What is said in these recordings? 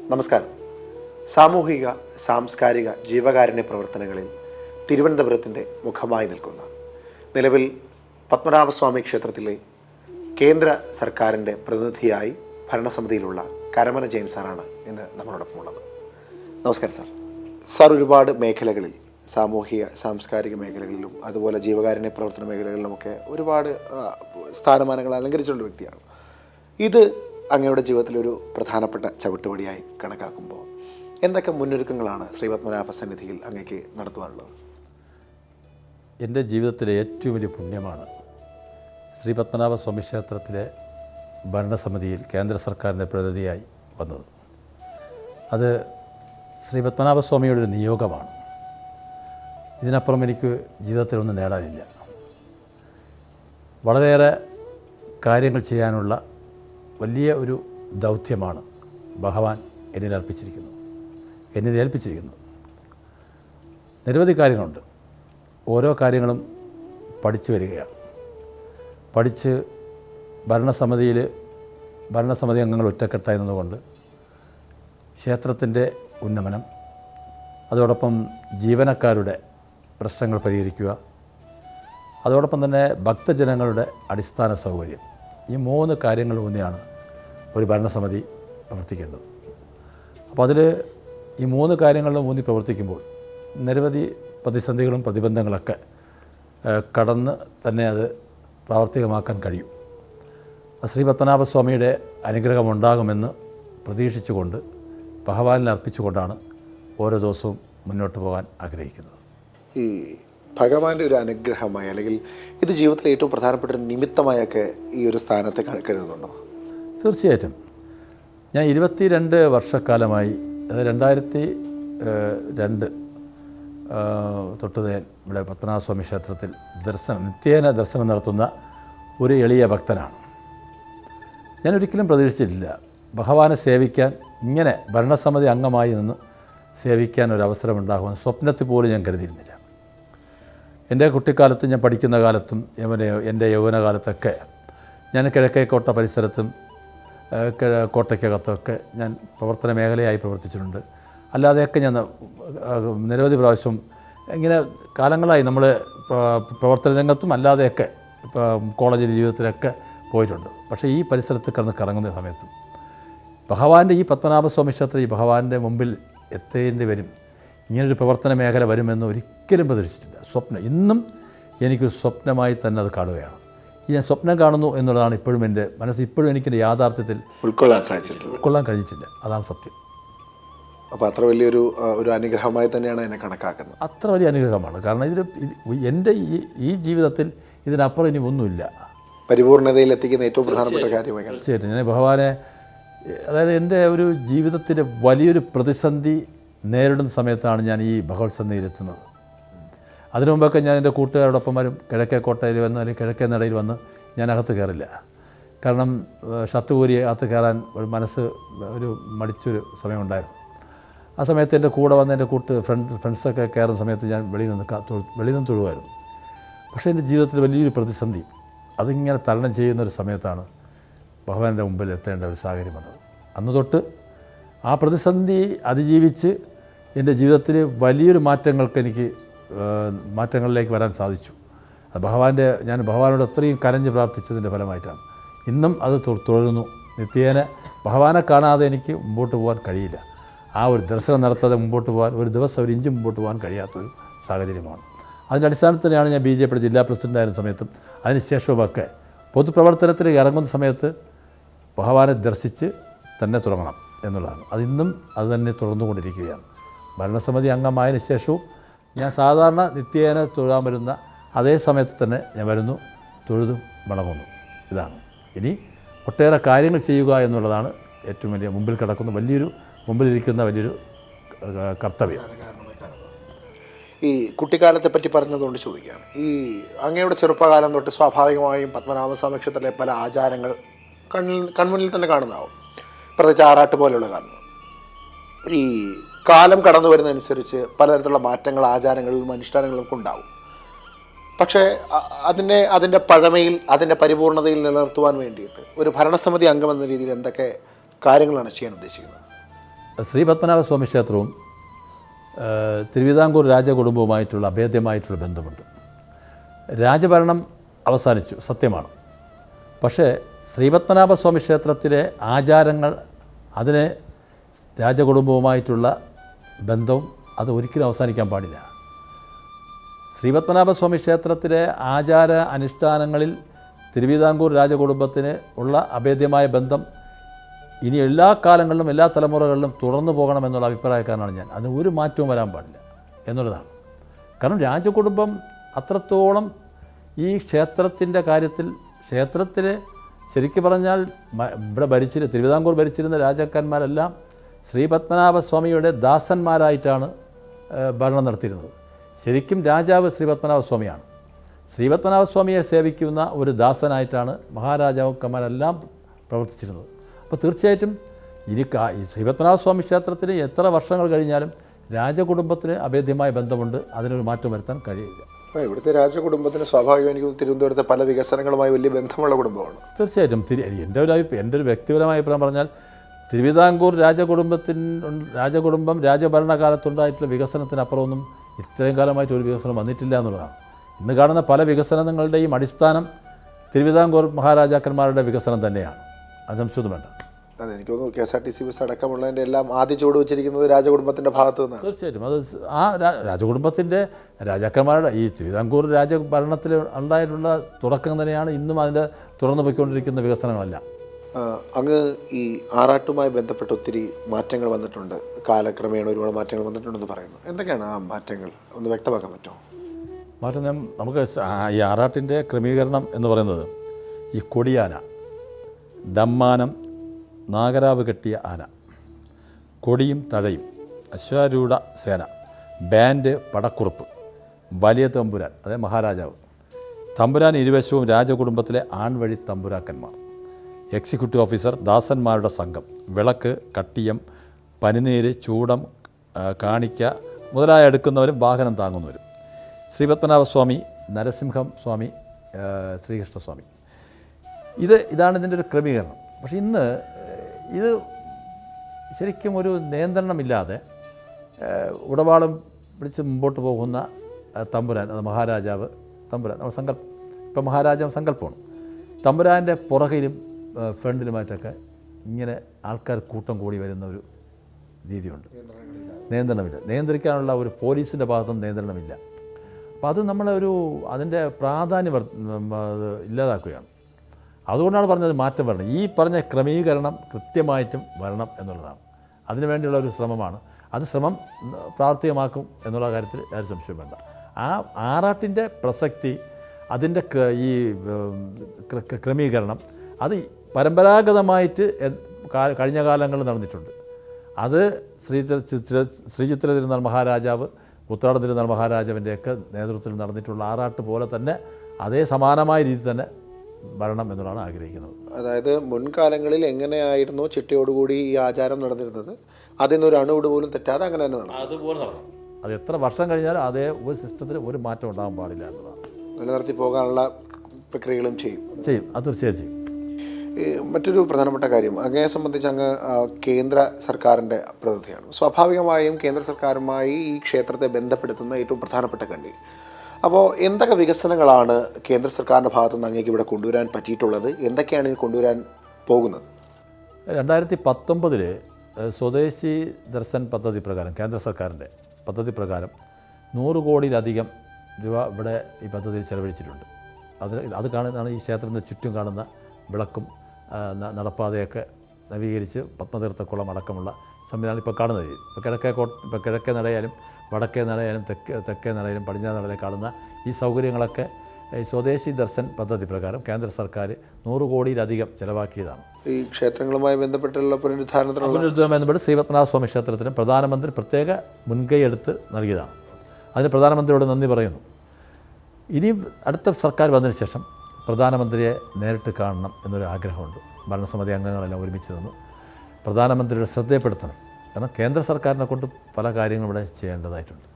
നമസ്കാരം. സാമൂഹിക സാംസ്കാരിക ജീവകാരുണ്യ പ്രവർത്തനങ്ങളിൽ തിരുവനന്തപുരത്തിന്റെ മുഖമായി നിൽക്കുന്ന. നിലവിൽ പത്മനാഭസ്വാമി ക്ഷേത്രത്തിലെ കേന്ദ്ര സർക്കാരിന്റെ പ്രതിനിധിയായി ഭരണസമിതിയിലുള്ള കരമന ജെയിൻ സാറാണ് ഇന്ന് നമ്മളോടൊപ്പം ഉള്ളത് നമസ്കാരം സാർ. സാർ ഒരുപാട് മേഖലകളിൽ സാമൂഹിക സാംസ്കാരിക മേഖലകളിലും അതുപോലെ ജീവകാരുണ്യ പ്രവർത്തന മേഖലകളിലുമൊക്കെ ഒരുപാട് സ്ഥാനമാനങ്ങൾ അലങ്കരിച്ചുള്ള വ്യക്തിയാണ്. ഇത് അങ്ങയുടെ ജീവിതത്തിലൊരു പ്രധാനപ്പെട്ട ചവിട്ടുപടിയായി കണക്കാക്കുമ്പോൾ എന്തൊക്കെ മുന്നൊരുക്കങ്ങളാണ് ശ്രീപത്മനാഭ സന്നിധിയിൽ അങ്ങേക്ക് നടത്തുവാനുള്ളത്? എന്റെ ജീവിതത്തിലെ ഏറ്റവും വലിയ പുണ്യമാണ് ശ്രീ പത്മനാഭ സ്വാമി ക്ഷേത്രത്തിലെ ഭരണസമിതിയിൽ കേന്ദ്ര സർക്കാരിന്റെ പ്രതിനിധിയായി വന്നത്. അത് ശ്രീ പത്മനാഭസ്വാമിയുടെ ഒരു നിയോഗമാണ്. ഇതിനപ്പുറം എനിക്ക് ജീവിതത്തിലൊന്നും നേടാനില്ല. വളരെയേറെ കാര്യങ്ങൾ ചെയ്യാനുള്ള വലിയ ഒരു ദൗത്യമാണ് ഭഗവാൻ എന്നിൽ അർപ്പിച്ചിരിക്കുന്നത് എന്നിൽ ഏൽപ്പിച്ചിരിക്കുന്നത്. നിരവധി കാര്യങ്ങളുണ്ട്. ഓരോ കാര്യങ്ങളും പഠിച്ചു വരികയാണ്. പഠിച്ച് ഭരണസമിതിയിൽ ഭരണസമിതി അംഗങ്ങൾ ഒറ്റക്കെട്ടായി നിന്നുകൊണ്ട് ക്ഷേത്രത്തിന്റെ ഉന്നമനം അതോടൊപ്പം ജീവനക്കാരുടെ പ്രശ്നങ്ങൾ പരിഹരിക്കുക അതോടൊപ്പം തന്നെ ഭക്തജനങ്ങളുടെ അടിസ്ഥാന സൗകര്യം. ഈ മൂന്ന് കാര്യങ്ങൾ മുന്നെയാണ് ഒരു ഭരണസമിതി പ്രവർത്തിക്കേണ്ടത്. അപ്പോൾ അതിൽ ഈ മൂന്ന് കാര്യങ്ങളിലും ഊന്നി പ്രവർത്തിക്കുമ്പോൾ നിരവധി പ്രതിസന്ധികളും പ്രതിബന്ധങ്ങളൊക്കെ കടന്ന് തന്നെ അത് പ്രാവർത്തികമാക്കാൻ കഴിയും. ശ്രീ പത്മനാഭസ്വാമിയുടെ അനുഗ്രഹം ഉണ്ടാകുമെന്ന് പ്രതീക്ഷിച്ചുകൊണ്ട് ഭഗവാനിൽ അർപ്പിച്ചുകൊണ്ടാണ് ഓരോ ദിവസവും മുന്നോട്ട് പോകാൻ ആഗ്രഹിക്കുന്നത്. ഈ ഭഗവാന്റെ ഒരു അനുഗ്രഹമായി അല്ലെങ്കിൽ ഇത് ജീവിതത്തിലെ ഏറ്റവും പ്രധാനപ്പെട്ട ഒരു നിമിത്തമായൊക്കെ ഈ ഒരു സ്ഥാനത്തെ കരുതുന്നുണ്ടോ? തീർച്ചയായിട്ടും. ഞാൻ ഇരുപത്തി രണ്ട് വർഷക്കാലമായി രണ്ടായിരത്തി രണ്ട് തൊട്ട് ഇവിടെ പത്മനാഭസ്വാമി ക്ഷേത്രത്തിൽ ദർശനം നിത്യേന ദർശനം നടത്തുന്ന ഒരു എളിയ ഭക്തനാണ്. ഞാൻ ഒരിക്കലും പ്രതീക്ഷിച്ചിട്ടില്ല ഭഗവാനെ സേവിക്കാൻ ഇങ്ങനെ ഭരണസമിതി അംഗമായി നിന്ന് സേവിക്കാൻ ഒരു അവസരമുണ്ടാകുമെന്ന് സ്വപ്നത്തിൽ പോലും ഞാൻ കരുതിയിരുന്നില്ല. എന്റെ കുട്ടിക്കാലത്തും ഞാൻ പഠിക്കുന്ന കാലത്തും യവനെ എന്റെ യൗവനകാലത്തൊക്കെ ഞാൻ കിഴക്കേക്കോട്ട പരിസരത്തും കോട്ടയ്ക്കകത്തൊക്കെ ഞാൻ പ്രവർത്തന മേഖലയായി പ്രവർത്തിച്ചിട്ടുണ്ട്. അല്ലാതെയൊക്കെ ഞാൻ നിരവധി പ്രാവശ്യം ഇങ്ങനെ കാലങ്ങളായി നമ്മൾ പ്രവർത്തന രംഗത്തും അല്ലാതെയൊക്കെ കോളേജ് ജീവിതത്തിലൊക്കെ പോയിട്ടുണ്ട്. പക്ഷേ ഈ പരിസരത്ത് കിടന്ന് കറങ്ങുന്ന സമയത്തും ഭഗവാന്റെ ഈ പത്മനാഭസ്വാമി ക്ഷേത്രം ഈ ഭഗവാന്റെ മുമ്പിൽ എത്തേണ്ടി വരും. ഇങ്ങനൊരു പ്രവർത്തന മേഖല വരുമെന്ന് ഒരിക്കലും പ്രതീക്ഷിച്ചിട്ടില്ല. സ്വപ്നം ഇന്നും എനിക്കൊരു സ്വപ്നമായി തന്നെ അത് കാണുകയാണ്. ഈ ഞാൻ സ്വപ്നം കാണുന്നു എന്നുള്ളതാണ് ഇപ്പോഴും എന്റെ മനസ്സ്. ഇപ്പോഴും എനിക്കെന്റെ യാഥാർത്ഥ്യത്തിൽ ഉൾക്കൊള്ളാൻ സാധിച്ചിട്ടില്ല ഉൾക്കൊള്ളാൻ കഴിഞ്ഞിട്ടില്ല. അതാണ് സത്യം. അപ്പോൾ അത്ര വലിയൊരു ഒരു അനുഗ്രഹമായി തന്നെയാണ് എന്നെ കണക്കാക്കുന്നത്. അത്ര വലിയ അനുഗ്രഹമാണ്. കാരണം ഇതിൽ ഇത് എന്റെ ഈ ഈ ജീവിതത്തിൽ ഇതിനപ്പുറം ഇനി ഒന്നുമില്ല. പരിപൂർണതയിൽ എത്തിക്കുന്ന ഏറ്റവും പ്രധാനപ്പെട്ട കാര്യമായി. തീർച്ചയായിട്ടും. ഞാൻ ഭഗവാനെ അതായത് എന്റെ ഒരു ജീവിതത്തിന്റെ വലിയൊരു പ്രതിസന്ധി നേരിടുന്ന സമയത്താണ് ഞാൻ ഈ ഭഗവത് സന്നിധിയിലെത്തുന്നത് അതിനു മുമ്പൊക്കെ ഞാൻ എന്റെ കൂട്ടുകാരോടൊപ്പം വരും. കിഴക്കേ കോട്ടയിൽ വന്ന് അല്ലെങ്കിൽ കിഴക്കേ നടയിൽ വന്ന് ഞാൻ അകത്ത് കയറില്ല. കാരണം ഷർട്ട് കൂരി അകത്ത് കയറാൻ ഒരു മനസ്സ് ഒരു മടിച്ചൊരു സമയമുണ്ടായിരുന്നു. ആ സമയത്ത് എന്റെ കൂടെ വന്ന എന്റെ കൂട്ട് ഫ്രണ്ട് ഫ്രണ്ട്സൊക്കെ കയറുന്ന സമയത്ത് ഞാൻ വെളിയിൽ നിന്ന് വെളിയിൽ നിന്ന് തൊഴുമായിരുന്നു പക്ഷേ എന്റെ ജീവിതത്തിൽ വലിയൊരു പ്രതിസന്ധി. അതിങ്ങനെ തരണം ചെയ്യുന്ന ഒരു സമയത്താണ് ഭഗവാന്റെ മുമ്പിൽ എത്തേണ്ട ഒരു സാഹചര്യം വന്നത്. അന്ന് തൊട്ട് ആ പ്രതിസന്ധി അതിജീവിച്ച് എന്റെ ജീവിതത്തിൽ വലിയൊരു മാറ്റങ്ങൾക്ക് എനിക്ക് മാറ്റങ്ങളിലേക്ക് വരാൻ സാധിച്ചു. അത് ഭഗവാന്റെ ഞാൻ ഭഗവാനോട് അത്രയും കരഞ്ഞ് പ്രാർത്ഥിച്ചതിന്റെ ഫലമായിട്ടാണ്. ഇന്നും അത് തുടരുന്നു. നിത്യേന ഭഗവാനെ കാണാതെ എനിക്ക് മുമ്പോട്ട് പോകാൻ കഴിയില്ല. ആ ഒരു ദർശനം നടത്താതെ മുമ്പോട്ട് പോകാൻ ഒരു ദിവസം ഒരു ഇഞ്ച് മുമ്പോട്ട് പോകാൻ കഴിയാത്തൊരു സാഹചര്യമാണ്. അതിന്റെ അടിസ്ഥാനത്തിലാണ് ഞാൻ ബി ജെ പിയുടെ ജില്ലാ പ്രസിഡന്റായിരുന്ന സമയത്തും അതിനുശേഷവുമൊക്കെ പൊതുപ്രവർത്തനത്തിൽ ഇറങ്ങുന്ന സമയത്ത് ഭഗവാനെ ദർശിച്ച് തന്നെ തുടങ്ങണം എന്നുള്ളതാണ്. അതിന്നും അത് തന്നെ തുടർന്നുകൊണ്ടിരിക്കുകയാണ്. ഭരണസമിതി അംഗമായതിനു ശേഷവും ഞാൻ സാധാരണ നിത്യേന തൊഴാൻ വരുന്ന അതേ സമയത്ത് തന്നെ ഞാൻ വരുന്നു തൊഴുതും മടങ്ങുന്നു. ഇതാണ്. ഇനി ഒട്ടേറെ കാര്യങ്ങൾ ചെയ്യുക എന്നുള്ളതാണ് ഏറ്റവും വലിയ മുമ്പിൽ കിടക്കുന്ന വലിയൊരു മുമ്പിലിരിക്കുന്ന വലിയൊരു കർത്തവ്യം. ഈ കുട്ടിക്കാലത്തെ പറ്റി പറഞ്ഞതുകൊണ്ട് ചോദിക്കുകയാണ്. ഈ അങ്ങയുടെ ചെറുപ്പകാലം തൊട്ട് സ്വാഭാവികമായും പത്മനാഭസ്വാമി ക്ഷേത്രത്തിലെ പല ആചാരങ്ങൾ കണ്ണിൽ കൺമുന്നിൽ തന്നെ കാണുന്നതാവും. പ്രത്യേകിച്ച് ആറാട്ട് പോലെയുള്ള കാരണം ഈ കാലം കടന്നു വരുന്നതനുസരിച്ച് പലതരത്തിലുള്ള മാറ്റങ്ങൾ ആചാരങ്ങളിലും അനുഷ്ഠാനങ്ങളിലും ഒക്കെ ഉണ്ടാവും. പക്ഷേ അതിനെ അതിന്റെ പഴമയിൽ അതിന്റെ പരിപൂർണതയിൽ നിലനിർത്തുവാൻ വേണ്ടിയിട്ട് ഒരു ഭരണസമിതി അംഗം എന്ന രീതിയിൽ എന്തൊക്കെ കാര്യങ്ങളാണ് ചെയ്യാൻ ഉദ്ദേശിക്കുന്നത്? ശ്രീ പത്മനാഭ സ്വാമി ക്ഷേത്രവും തിരുവിതാംകൂർ രാജകുടുംബവുമായിട്ടുള്ള അഭേദ്യമായിട്ടുള്ള ബന്ധമുണ്ട്. രാജഭരണം അവസാനിച്ചു സത്യമാണ്. പക്ഷേ ശ്രീപത്മനാഭസ്വാമി ക്ഷേത്രത്തിലെ ആചാരങ്ങൾ അതിനെ രാജകുടുംബവുമായിട്ടുള്ള ബന്ധവും അത് ഒരിക്കലും അവസാനിക്കാൻ പാടില്ല. ശ്രീപത്മനാഭസ്വാമി ക്ഷേത്രത്തിലെ ആചാര അനുഷ്ഠാനങ്ങളിൽ തിരുവിതാംകൂർ രാജകുടുംബത്തിന് ഉള്ള അഭേദ്യമായ ബന്ധം ഇനി എല്ലാ കാലങ്ങളിലും എല്ലാ തലമുറകളിലും തുടർന്നു പോകണമെന്നുള്ള അഭിപ്രായക്കാരനാണ് ഞാൻ. അതിന് ഒരു മാറ്റവും വരാൻ പാടില്ല എന്നുള്ളതാണ്. കാരണം രാജകുടുംബം അത്രത്തോളം ഈ ക്ഷേത്രത്തിന്റെ കാര്യത്തിൽ ക്ഷേത്രത്തിൽ ശരിക്കു പറഞ്ഞാൽ ഇവിടെ ഭരിച്ചിരുന്ന തിരുവിതാംകൂർ ഭരിച്ചിരുന്ന രാജാക്കന്മാരെല്ലാം ശ്രീ പത്മനാഭസ്വാമിയുടെ ദാസന്മാരായിട്ടാണ് ഭരണം നടത്തിയിരുന്നത്. ശരിക്കും രാജാവ് ശ്രീ പത്മനാഭസ്വാമിയാണ് ശ്രീ പത്മനാഭസ്വാമിയെ സേവിക്കുന്ന ഒരു ദാസനായിട്ടാണ് മഹാരാജാക്കന്മാരെല്ലാം പ്രവർത്തിച്ചിരുന്നത്. അപ്പോൾ തീർച്ചയായിട്ടും ഇനി ശ്രീ പത്മനാഭസ്വാമി ക്ഷേത്രത്തിന് എത്ര വർഷങ്ങൾ കഴിഞ്ഞാലും രാജകുടുംബത്തിന് അഭേദ്യമായ ബന്ധമുണ്ട്. അതിനൊരു മാറ്റം വരുത്താൻ കഴിയില്ല. അപ്പോൾ ഇവിടുത്തെ രാജകുടുംബത്തിന് സ്വാഭാവികം എനിക്ക് തിരുവനന്തപുരത്തെ പല വികസനങ്ങളുമായി വലിയ ബന്ധമുള്ള കുടുംബമാണ്. തീർച്ചയായിട്ടും. എന്റെ ഒരു അഭിപ്രായം എന്റെ ഒരു വ്യക്തിപരമായ അഭിപ്രായം പറഞ്ഞാൽ തിരുവിതാംകൂർ രാജകുടുംബത്തിൻ രാജകുടുംബം രാജഭരണകാലത്തുണ്ടായിട്ടുള്ള വികസനത്തിനപ്പുറമൊന്നും ഇത്രയും കാലമായിട്ട് ഒരു വികസനം വന്നിട്ടില്ല എന്നുള്ളതാണ്. ഇന്ന് കാണുന്ന പല വികസനങ്ങളുടെയും അടിസ്ഥാനം തിരുവിതാംകൂർ മഹാരാജാക്കന്മാരുടെ വികസനം തന്നെയാണ്. അത് സംശയം വേണ്ട. അതെ എനിക്ക് തോന്നുന്നു K S R T C bus അടക്കമുള്ളതിന്റെ എല്ലാം ആദ്യ ചുവട് വെച്ചിരിക്കുന്നത് രാജകുടുംബത്തിന്റെ ഭാഗത്ത് നിന്നാണ്. തീർച്ചയായിട്ടും. അത് ആ രാജകുടുംബത്തിന്റെ രാജാക്കന്മാരുടെ ഈ തിരുവിതാംകൂർ രാജഭരണത്തിൽ ഉണ്ടായിട്ടുള്ള തുടക്കം തന്നെയാണ് ഇന്നും അതിന്റെ തുറന്നു പോയിക്കൊണ്ടിരിക്കുന്ന വികസനങ്ങളെല്ലാം. അങ്ങ് ഈ ആറാട്ടുമായി ബന്ധപ്പെട്ട് ഒത്തിരി മാറ്റങ്ങൾ വന്നിട്ടുണ്ട്. കാലക്രമേണ ഒരുപാട് മാറ്റങ്ങൾ വന്നിട്ടുണ്ടെന്ന് പറയുന്നു. എന്തൊക്കെയാണ് ആ മാറ്റങ്ങൾ? ഒന്ന് വ്യക്തമാക്കാൻ പറ്റുമോ? മാറ്റം നമുക്ക് ഈ ആറാട്ടിന്റെ ക്രമീകരണം എന്ന് പറയുന്നത് ഈ കൊടിയാന ദമ്മാനം നാഗരാവ് കെട്ടിയ ആന കൊടിയും തഴയും അശ്വാരൂഢ സേന ബാൻഡ് പടക്കുറുപ്പ് വലിയ തമ്പുരാൻ അതായത് മഹാരാജാവ് തമ്പുരാൻ ഇരുവശവും രാജകുടുംബത്തിലെ ആൺവഴി തമ്പുരാക്കന്മാർ. എക്സിക്യൂട്ടീവ് ഓഫീസർ ദാസന്മാരുടെ സംഘം. വിളക്ക് കട്ടിയം പനിനീര് ചൂടം കാണിക്ക മുതലായ എടുക്കുന്നവരും വാഹനം താങ്ങുന്നവരും. ശ്രീപത്മനാഭസ്വാമി നരസിംഹം സ്വാമി ശ്രീകൃഷ്ണസ്വാമി. ഇത് ഇതാണ് ഇതിന്റെ ഒരു ക്രമീകരണം. പക്ഷേ ഇന്ന് ഇത് ശരിക്കും ഒരു നിയന്ത്രണമില്ലാതെ ഉടപാടും പിടിച്ച് മുമ്പോട്ട് പോകുന്ന തമ്പുരാൻ അത് മഹാരാജാവ് തമ്പുരാൻ സങ്കല്പം ഇപ്പം മഹാരാജാവ് സങ്കല്പമാണ് തമ്പുരാന്റെ പുറകിലും ഫ്രണ്ടിലുമായിട്ടൊക്കെ ഇങ്ങനെ ആൾക്കാർ കൂട്ടം കൂടി വരുന്ന ഒരു രീതിയുണ്ട്. നിയന്ത്രണമില്ല. നിയന്ത്രിക്കാനുള്ള ഒരു പോലീസിന്റെ ഭാഗത്തും നിയന്ത്രണമില്ല. അപ്പോൾ അത് നമ്മളൊരു അതിന്റെ പ്രാധാന്യം ഇല്ലാതാക്കുകയാണ്. അതുകൊണ്ടാണ് പറഞ്ഞത് മാറ്റം വരണം. ഈ പറഞ്ഞ ക്രമീകരണം കൃത്യമായിട്ടും വരണം എന്നുള്ളതാണ്. അതിനുവേണ്ടിയുള്ള ഒരു ശ്രമമാണ്. അത് ശ്രമം പ്രാവർത്തികമാക്കും എന്നുള്ള കാര്യത്തിൽ യാതൊരു സംശയം വേണ്ട. ആ ആറാട്ടിന്റെ പ്രസക്തി അതിന്റെ ഈ ക്രമീകരണം അത് പരമ്പരാഗതമായിട്ട് കഴിഞ്ഞ കാലങ്ങളിൽ നടന്നിട്ടുണ്ട്. അത് ശ്രീ ശ്രീചിത്ര തിരുനാൾ മഹാരാജാവ് ഉത്രാട തിരുനാൾ മഹാരാജാവിന്റെയൊക്കെ നേതൃത്വത്തിൽ നടന്നിട്ടുള്ള ആറാട്ട് പോലെ തന്നെ അതേ സമാനമായ രീതി തന്നെ വരണം എന്നുള്ളതാണ് ആഗ്രഹിക്കുന്നത്. അതായത് മുൻകാലങ്ങളിൽ എങ്ങനെയായിരുന്നു ചിട്ടയോടുകൂടി ഈ ആചാരം നടന്നിരുന്നത്? അതിൽ നിന്ന് ഒരു അണുവിട് പോലും തെറ്റാതെ അങ്ങനെ തന്നെ നടന്നു. അതുപോലെ നടന്നു. അത് എത്ര വർഷം കഴിഞ്ഞാലും അതേ ഒരു സിസ്റ്റത്തിൽ ഒരു മാറ്റം ഉണ്ടാകാൻ പാടില്ല എന്നുള്ളതാണ്. നിലനിർത്തി പോകാനുള്ള പ്രക്രിയകളും ചെയ്യും. ചെയ്യും. അത് തീർച്ചയായും ചെയ്യും. മറ്റൊരു പ്രധാനപ്പെട്ട കാര്യം അങ്ങയെ സംബന്ധിച്ച് അങ്ങ് കേന്ദ്ര സർക്കാരിന്റെ പ്രതിനിധിയാണ്. സ്വാഭാവികമായും കേന്ദ്ര സർക്കാരുമായി ഈ ക്ഷേത്രത്തെ ബന്ധപ്പെടുത്തുന്ന ഏറ്റവും പ്രധാനപ്പെട്ട കണ്ടി. അപ്പോൾ എന്തൊക്കെ വികസനങ്ങളാണ് കേന്ദ്ര സർക്കാരിന്റെ ഭാഗത്തു നിന്ന് അങ്ങേക്ക് ഇവിടെ കൊണ്ടുവരാൻ പറ്റിയിട്ടുള്ളത്? എന്തൊക്കെയാണ് കൊണ്ടുവരാൻ പോകുന്നത്? രണ്ടായിരത്തി പത്തൊമ്പതിൽ സ്വദേശി ദർശൻ പദ്ധതി പ്രകാരം കേന്ദ്ര സർക്കാരിന്റെ പദ്ധതി പ്രകാരം നൂറ് കോടിയിലധികം രൂപ ഇവിടെ ഈ പദ്ധതിയിൽ ചെലവഴിച്ചിട്ടുണ്ട്. അത് അത് കാണുന്നതാണ് ഈ ക്ഷേത്രത്തിന് ചുറ്റും കാണുന്ന വിളക്കും നടപ്പാതയൊക്കെ നവീകരിച്ച് പത്മതീർത്ഥക്കുളം അടക്കമുള്ള സംവിധാനം ഇപ്പോൾ കാണുന്നത്. ഇപ്പോൾ കിഴക്കേ കോട്ട ഇപ്പോൾ കിഴക്കേ നടയാലും വടക്കേ നടയാലും തെക്കേ തെക്കേ നടയാലും പടിഞ്ഞാറ് നടയിലും കാണുന്ന ഈ സൗകര്യങ്ങളൊക്കെ ഈ സ്വദേശി ദർശൻ പദ്ധതി പ്രകാരം കേന്ദ്ര സർക്കാർ നൂറ് കോടിയിലധികം ചിലവാക്കിയതാണ്. ഈ ക്ഷേത്രങ്ങളുമായി ബന്ധപ്പെട്ടുള്ള പുനരുദ്ധാരണത്തിന് പുനരുദ്ധരണം ബന്ധപ്പെട്ട് ശ്രീപത്മനാഭസ്വാമി ക്ഷേത്രത്തിന് പ്രധാനമന്ത്രി പ്രത്യേക മുൻകൈയെടുത്ത് നൽകിയതാണ്. അതിന് പ്രധാനമന്ത്രിയോട് നന്ദി പറയുന്നു. ഇനി അടുത്ത സർക്കാർ വന്നതിന് ശേഷം പ്രധാനമന്ത്രിയെ നേരിട്ട് കാണണം എന്നൊരു ആഗ്രഹമുണ്ട്. ഭരണസമിതി അംഗങ്ങളെല്ലാം ഒരുമിച്ച് നിന്ന് പ്രധാനമന്ത്രിയുടെ ശ്രദ്ധയപ്പെടുത്തണം. കാരണം കേന്ദ്ര സർക്കാരിനെ കൊണ്ട് പല കാര്യങ്ങളും ഇവിടെ ചെയ്യേണ്ടതായിട്ടുണ്ട്.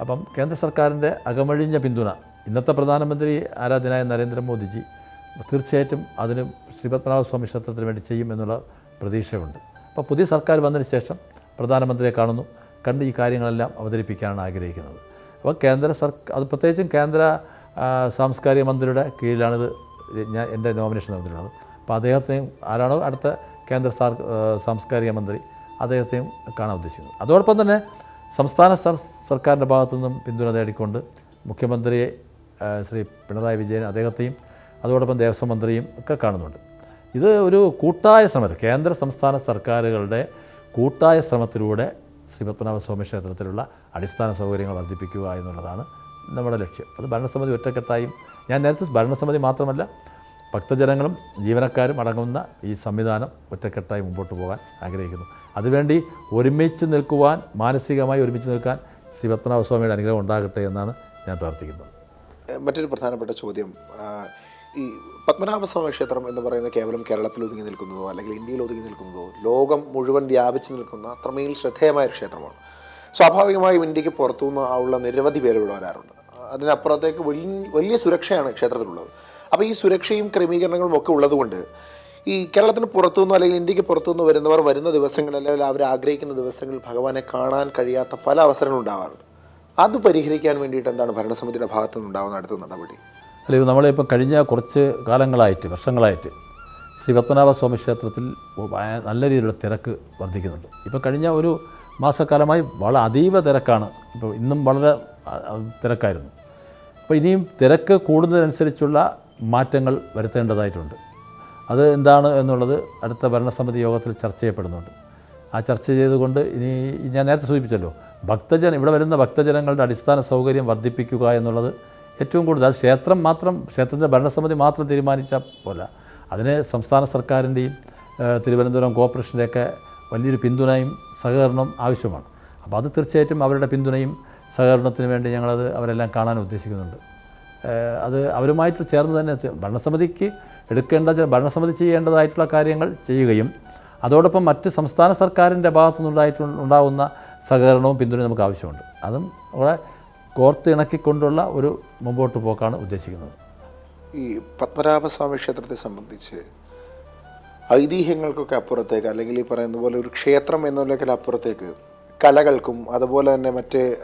അപ്പം കേന്ദ്ര സർക്കാരിന്റെ അകമഴിഞ്ഞ പിന്തുണ ഇന്നത്തെ പ്രധാനമന്ത്രി ആരാധനായ നരേന്ദ്രമോദിജി തീർച്ചയായിട്ടും അതിന് ശ്രീപത്മനാഭസ്വാമി ക്ഷേത്രത്തിന് വേണ്ടി ചെയ്യും എന്നുള്ള പ്രതീക്ഷയുണ്ട്. അപ്പോൾ പുതിയ സർക്കാർ വന്നതിന് ശേഷം പ്രധാനമന്ത്രിയെ കാണുന്നു കണ്ട് ഈ കാര്യങ്ങളെല്ലാം അവതരിപ്പിക്കാനാണ് ആഗ്രഹിക്കുന്നത്. അപ്പോൾ കേന്ദ്ര സർക്കാർ അത് പ്രത്യേകിച്ചും കേന്ദ്ര സാംസ്കാരിക മന്ത്രിയുടെ കീഴിലാണിത് ഞാൻ എന്റെ നോമിനേഷൻ നടന്നിട്ടുള്ളത് അപ്പോൾ അദ്ദേഹത്തെയും ആരാണോ അടുത്ത കേന്ദ്ര സാംസ്കാരിക മന്ത്രി അദ്ദേഹത്തെയും കാണാൻ ഉദ്ദേശിക്കുന്നത് അതോടൊപ്പം തന്നെ സംസ്ഥാന സർക്കാരിന്റെ ഭാഗത്തു നിന്നും പിന്തുണ തേടിക്കൊണ്ട് മുഖ്യമന്ത്രിയെ ശ്രീ പിണറായി വിജയൻ അദ്ദേഹത്തെയും അതോടൊപ്പം ദേവസ്വം മന്ത്രിയും ഒക്കെ കാണുന്നുണ്ട്. ഇത് ഒരു കൂട്ടായ ശ്രമത്തിൽ കേന്ദ്ര സംസ്ഥാന സർക്കാരുകളുടെ കൂട്ടായ ശ്രമത്തിലൂടെ ശ്രീ പത്മനാഭസ്വാമി ക്ഷേത്രത്തിലുള്ള അടിസ്ഥാന സൗകര്യങ്ങൾ വർദ്ധിപ്പിക്കുക എന്നുള്ളതാണ് നമ്മുടെ ലക്ഷ്യം. അത് ഭരണസമിതി ഒറ്റക്കെട്ടായും ഞാൻ നേരത്തെ ഭരണസമിതി മാത്രമല്ല ഭക്തജനങ്ങളും ജീവനക്കാരും അടങ്ങുന്ന ഈ സംവിധാനം ഒറ്റക്കെട്ടായി മുമ്പോട്ട് പോകാൻ ആഗ്രഹിക്കുന്നു. അതുവേണ്ടി ഒരുമിച്ച് നിൽക്കുവാൻ മാനസികമായി ഒരുമിച്ച് നിൽക്കാൻ ശ്രീ പത്മനാഭസ്വാമിയുടെ അനുഗ്രഹം ഉണ്ടാകട്ടെ എന്നാണ് ഞാൻ പ്രാർത്ഥിക്കുന്നത് മറ്റൊരു പ്രധാനപ്പെട്ട ചോദ്യം ഈ പത്മനാഭസ്വാമി ക്ഷേത്രം എന്ന് പറയുന്നത് കേവലം കേരളത്തിൽ ഒതുങ്ങി നിൽക്കുന്നതോ അല്ലെങ്കിൽ ഇന്ത്യയിൽ ഒതുങ്ങി നിൽക്കുന്നതോ ലോകം മുഴുവൻ വ്യാപിച്ചു നിൽക്കുന്ന അത്രമേൽ ശ്രദ്ധേയമായ ഒരു ക്ഷേത്രമാണ്. സ്വാഭാവികമായും ഇന്ത്യയ്ക്ക് പുറത്തുനിന്ന് ഉള്ള നിരവധി പേര് ഇവിടെ വരാറുണ്ട്. അതിനപ്പുറത്തേക്ക് വലിയ വലിയ സുരക്ഷയാണ് ക്ഷേത്രത്തിലുള്ളത്. അപ്പോൾ ഈ സുരക്ഷയും ക്രമീകരണങ്ങളും ഒക്കെ ഉള്ളതുകൊണ്ട് ഈ കേരളത്തിന് പുറത്തുനിന്നോ അല്ലെങ്കിൽ ഇന്ത്യയ്ക്ക് പുറത്തുനിന്ന് വരുന്നവർ വരുന്ന ദിവസങ്ങളിൽ അല്ലെങ്കിൽ അവർ ആഗ്രഹിക്കുന്ന ദിവസങ്ങളിൽ ഭഗവാനെ കാണാൻ കഴിയാത്ത പല അവസരങ്ങളും ഉണ്ടാവാറുണ്ട്. അത് പരിഹരിക്കാൻ വേണ്ടിയിട്ട് എന്താണ് ഭരണസമിതിയുടെ ഭാഗത്തു നിന്നുണ്ടാകുന്ന അടുത്ത നടപടി? അല്ല ഇത് നമ്മളിപ്പോൾ കഴിഞ്ഞ കുറച്ച് കാലങ്ങളായിട്ട് വർഷങ്ങളായിട്ട് ശ്രീ പത്മനാഭ സ്വാമി ക്ഷേത്രത്തിൽ നല്ല രീതിയിലുള്ള തിരക്ക് വർദ്ധിക്കുന്നുണ്ട്. ഇപ്പോൾ കഴിഞ്ഞ ഒരു മാസക്കാലമായി വളരെ അതീവ തിരക്കാണ്. ഇപ്പോൾ ഇന്നും വളരെ തിരക്കായിരുന്നു. അപ്പോൾ ഇനിയും തിരക്ക് കൂടുന്നതിനനുസരിച്ചുള്ള മാറ്റങ്ങൾ വരുത്തേണ്ടതായിട്ടുണ്ട്. അത് എന്താണ് എന്നുള്ളത് അടുത്ത ഭരണസമിതി യോഗത്തിൽ ചർച്ച ചെയ്യപ്പെടുന്നുണ്ട്. ആ ചർച്ച ചെയ്തുകൊണ്ട് ഇനി ഞാൻ നേരത്തെ സൂചിപ്പിച്ചല്ലോ ഭക്തജന ഇവിടെ വരുന്ന ഭക്തജനങ്ങളുടെ അടിസ്ഥാന സൗകര്യം വർദ്ധിപ്പിക്കുക എന്നുള്ളത് ഏറ്റവും കൂടുതൽ അത് ക്ഷേത്രം മാത്രം ക്ഷേത്രത്തിന്റെ ഭരണസമിതി മാത്രം തീരുമാനിച്ച പോലെ അതിന് സംസ്ഥാന സർക്കാരിന്റെയും തിരുവനന്തപുരം കോർപ്പറേഷന്റെയൊക്കെ വലിയൊരു പിന്തുണയും സഹകരണവും ആവശ്യമാണ്. അപ്പോൾ അത് തീർച്ചയായിട്ടും അവരുടെ പിന്തുണയും സഹകരണത്തിന് വേണ്ടി ഞങ്ങളത് അവരെല്ലാം കാണാൻ ഉദ്ദേശിക്കുന്നുണ്ട്. അത് അവരുമായിട്ട് ചേർന്ന് തന്നെ ഭരണസമിതിക്ക് എടുക്കേണ്ട ഭരണസമിതി ചെയ്യേണ്ടതായിട്ടുള്ള കാര്യങ്ങൾ ചെയ്യുകയും അതോടൊപ്പം മറ്റ് സംസ്ഥാന സർക്കാരിന്റെ ഭാഗത്തു നിന്നുണ്ടായിട്ട് ഉണ്ടാകുന്ന സഹകരണവും പിന്തുണയും നമുക്ക് ആവശ്യമുണ്ട്. അതും അവിടെ കോർത്തിണക്കിക്കൊണ്ടുള്ള ഒരു മുമ്പോട്ട് പോക്കാണ് ഉദ്ദേശിക്കുന്നത്. ഈ പത്മനാഭസ്വാമി ക്ഷേത്രത്തെ സംബന്ധിച്ച് ഐതിഹ്യങ്ങൾക്കൊക്കെ അപ്പുറത്തേക്ക് അല്ലെങ്കിൽ ഈ പറയുന്ന പോലെ ഒരു ക്ഷേത്രം എന്നതിലേക്കല്ല അപ്പുറത്തേക്ക് കലകൾക്കും അതുപോലെ തന്നെ മറ്റ്